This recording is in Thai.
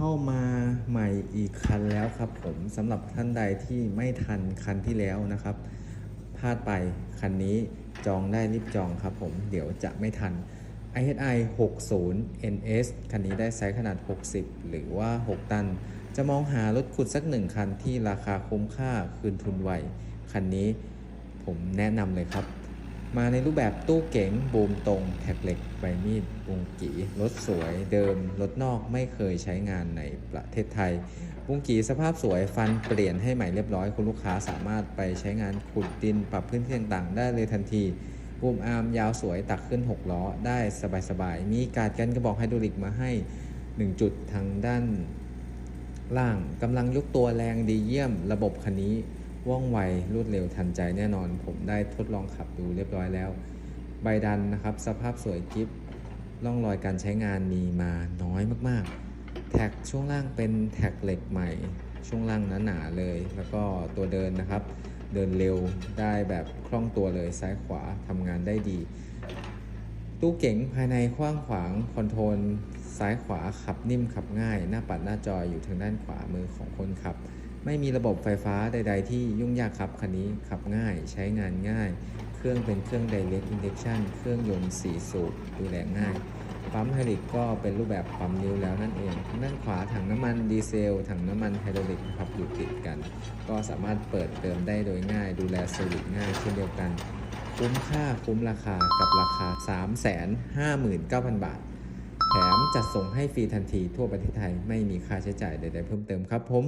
เข้ามาใหม่อีกคันแล้วครับผมสำหรับท่านใดที่ไม่ทันคันที่แล้วนะครับพลาดไปคันนี้จองได้รีบจองครับผมเดี๋ยวจะไม่ทัน IHI 60 NS คันนี้ได้ไซส์ขนาด 60 หรือว่า 6 ตัน จะมองหารถขุดสักหนึ่งคันที่ราคาคุ้มค่าคืนทุนไวคันนี้ผมแนะนำเลยครับ มาในรูปแบบตู้เก๋งบูมตรง แท็กเหล็กใบมีดบุงกีรถสวยเดิมรถนอกไม่เคยใช้งานในประเทศไทย บุงกีสภาพสวยฟันเปลี่ยนให้ใหม่เรียบร้อย คุณลูกค้าสามารถไปใช้งานขุดดินปรับพื้นที่ต่างๆ ได้เลยทันทีบูมอาร์มยาวสวยตักขึ้น 6 ล้อ ได้สบายๆ มีการดกันกระบอกไฮดรอลิกมาให้ 1 จุดทางด้านล่างกำลังยกตัวแรงดีเยี่ยมระบบคันนี้ ว่องไวรวดเร็วทันใจแน่นอน ผมได้ทดลองขับดูเรียบร้อยแล้ว ใบดันนะครับ สภาพสวยกิฟร่องรอยการใช้งานมีมาน้อยมากๆ แท็กช่วงล่างเป็นแท็กเหล็กใหม่ ช่วงล่างหนาๆเลย แล้วก็ตัวเดินนะครับ เดินเร็วได้แบบคล่องตัวเลยซ้ายขวาทำงานได้ดี ตู้เก๋งภายในกว้างขวางคอนโทรลซ้ายขวาขับนิ่มขับง่าย หน้าปัดหน้าจออยู่ทางด้านขวามือของคนขับ ไม่มีระบบไฟฟ้าใด ๆ ที่ยุ่งยากครับคันนี้ขับง่ายใช้งานง่าย เครื่องเป็นเครื่อง Direct Injection เครื่องยนต์4สูบดูแลง่าย ปั๊มไฮดรอลิกก็เป็นรูปแบบปั๊มนิ้วแล้วนั่นเองทางด้านขวาถังน้ำมันดีเซลถังน้ำมันไฮดรอลิกนะครับอยู่ติดกัน ก็สามารถเปิดเติมได้โดยง่าย ดูแลเซอร์วิสง่ายเช่นเดียวกัน คุ้มค่าคุ้มราคากับราคา 359,000 บาทแถมจัดส่งให้ฟรีทันทีทั่วประเทศไทยไม่มีค่าใช้จ่ายใด ๆ เพิ่มเติมครับผม